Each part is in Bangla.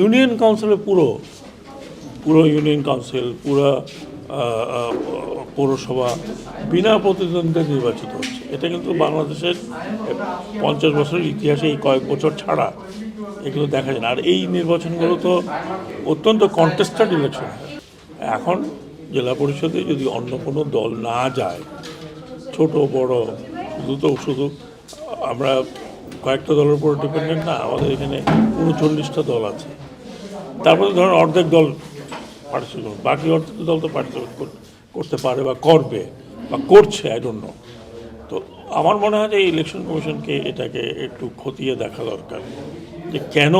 ইউনিয়ন কাউন্সিলের পুরো পুরো ইউনিয়ন কাউন্সিল, পুরো পৌরসভা বিনা প্রতিদ্বন্দ্বিতা নির্বাচিত হচ্ছে। এটা কিন্তু বাংলাদেশের পঞ্চাশ বছরের ইতিহাসে এই কয়েক বছর ছাড়া এগুলো দেখা যায় না। আর এই নির্বাচনগুলো তো অত্যন্ত কন্টেস্টেড ইলেকশন এখন জেলা পরিষদে যদি অন্য কোনো দল না যায়, ছোট, বড়, শুধু তো শুধু আমরা কয়েকটা দলের উপর ডিপেন্ডেন্ট না, আমাদের এখানে উনচল্লিশটা দল আছে। তারপরে ধরুন অর্ধেক দল পার্টিসিপেট করবে বাকি অর্ধেক দল তো পার্টিসিপেট করতে পারে বা করবে বা করছে আই ডোন্ট নো তো আমার মনে হয় যে এই ইলেকশন কমিশনকে এটাকে একটু খতিয়ে দেখা দরকার যে কেন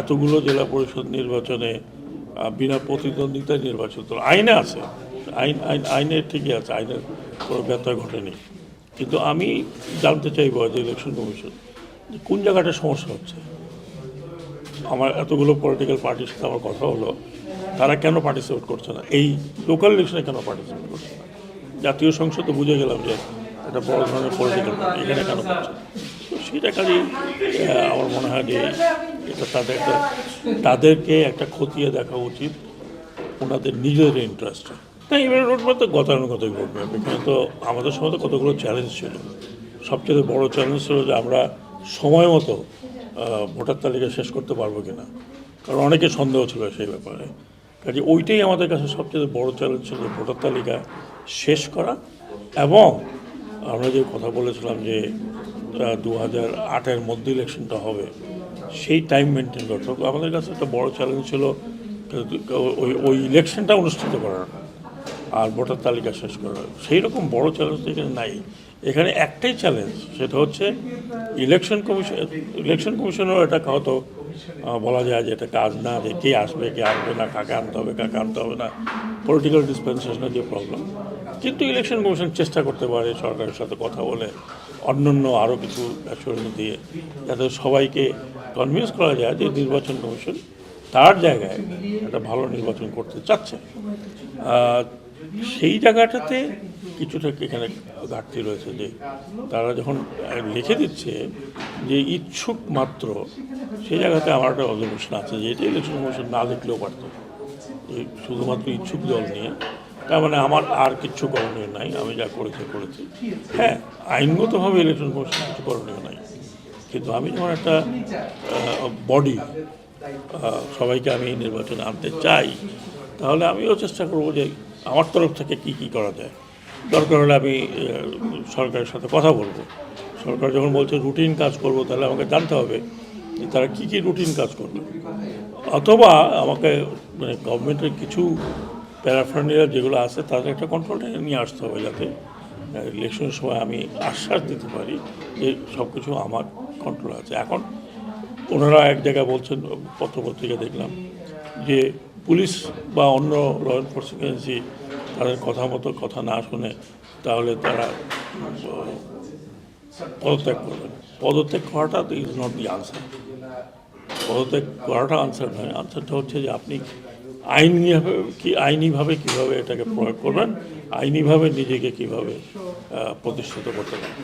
এতগুলো জেলা পরিষদ নির্বাচনে বিনা প্রতিদ্বন্দ্বিতায় নির্বাচিত হলো। আইনে আছে, আইন আইন, আইনে ঠিকই আছে, আইনের কোনো ব্যত্যয় ঘটেনি। কিন্তু আমি জানতে চাইব যে ইলেকশন কমিশন কোন জায়গাটা সমস্যা হচ্ছে? আমার এতগুলো পলিটিক্যাল পার্টির সাথে আমার কথা হলো তারা কেন পার্টিসিপেট করছে না? এই লোকাল ইলেকশনে কেন পার্টিসিপেট করছে না? জাতীয় সংসদ তো বুঝে গেলাম যে এটা বড় ধরনের পলিটিক্যাল এখানে কেন করছে তো সেটা আহ, আমার মনে হয় যে এটা তাদের একটা তাদেরকে একটা খতিয়ে দেখা উচিত ওনাদের নিজেদের ইন্টারেস্টে না এবারে রোডম্যাপ তো গতানুগতিক রোডম্যাপ এখানে তো আমাদের সময় তো কতগুলো চ্যালেঞ্জ ছিল। সবচেয়ে বড় চ্যালেঞ্জ ছিল যে আমরা সময় মতো ভোটার তালিকা শেষ করতে পারব কিনা? কারণ অনেকে সন্দেহ ছিল সেই ব্যাপারে। কাজে ওইটাই আমাদের কাছে সবচেয়ে বড় চ্যালেঞ্জ ছিল ভোটার তালিকা শেষ করা এবং আমরা যে কথা বলেছিলাম যে দু হাজার আটের মধ্যে ইলেকশনটা হবে, সেই টাইম মেনটেন করতে আমাদের কাছে একটা বড় চ্যালেঞ্জ ছিল ওই ওই ইলেকশনটা অনুষ্ঠিত করার। আর ভোটার তালিকা শেষ করা সেই রকম বড় চ্যালেঞ্জ এখানে নাই। এখানে একটাই চ্যালেঞ্জ সেটা হচ্ছে ইলেকশন কমিশন ইলেকশন কমিশনেরও এটা হয়তো বলা যায় যে এটা কাজ না, যে কে আসবে কে আসবে না, কাকে আনতে হবে, কাকে আনতে হবে না। পলিটিক্যাল ডিসপেন্সেশনের যে প্রবলেম কিন্তু ইলেকশন কমিশন চেষ্টা করতে পারে, সরকারের সাথে কথা বলে, অন্যান্য আরও কিছু অ্যাসুরেন্স দিয়ে, যাতে সবাইকে কনভিন্স করা যায় যে নির্বাচন কমিশন তার জায়গায় একটা ভালো নির্বাচন করতে চাচ্ছে। সেই জায়গাটাতে কিছুটা এখানে ঘাটতি রয়েছে যে তারা যখন লিখে দিচ্ছে যে ইচ্ছুক মাত্র, সেই জায়গাতে আমার একটা অবজারভেশন আছে যে এটা ইলেকশন কমিশন না লিখলেও পারতো। শুধুমাত্র ইচ্ছুক দল নিয়ে, তার মানে আমার আর কিচ্ছু করণীয় নাই, আমি যা করেছি করেছি। হ্যাঁ আইনগতভাবে ইলেকশন কমিশন কিছু করণীয় নাই। কিন্তু আমি যখন একটা বডি সবাইকে আমি নির্বাচনে আনতে চাই, তাহলে আমিও চেষ্টা করব যে আমার তরফ থেকে কি কি করা যায়? দরকার হলে আমি সরকারের সাথে কথা বলব। সরকার যখন বলছে রুটিন কাজ করব, তাহলে আমাকে জানতে হবে যে তারা কী কী রুটিন কাজ করবে। অথবা আমাকে মানে গভর্নমেন্টের কিছু প্যারাফার্নিয়ার যেগুলো আছে, তাদের একটা কন্ট্রোলে নিয়ে আসতে হবে যাতে ইলেকশনের সময় আমি আশ্বাস দিতে পারি যে সব কিছু আমার কন্ট্রোল আছে। এখন ওনারা এক জায়গায় বলছেন, পত্রপত্রিকা দেখলাম যে পুলিশ বা অন্য ল এনফোর্সিং এজেন্সি তাদের কথা মতো কথা না শুনে তাহলে তারা পদত্যাগ করবেন পদত্যাগ করাটা ইজ নট দি আনসার পদত্যাগ করাটা আনসার নয়। আনসারটা হচ্ছে যে আপনি আইনিভাবে কি, আইনিভাবে কীভাবে এটাকে প্রয়োগ করবেন, আইনিভাবে নিজেকে কীভাবে প্রতিষ্ঠিত করতে পারেন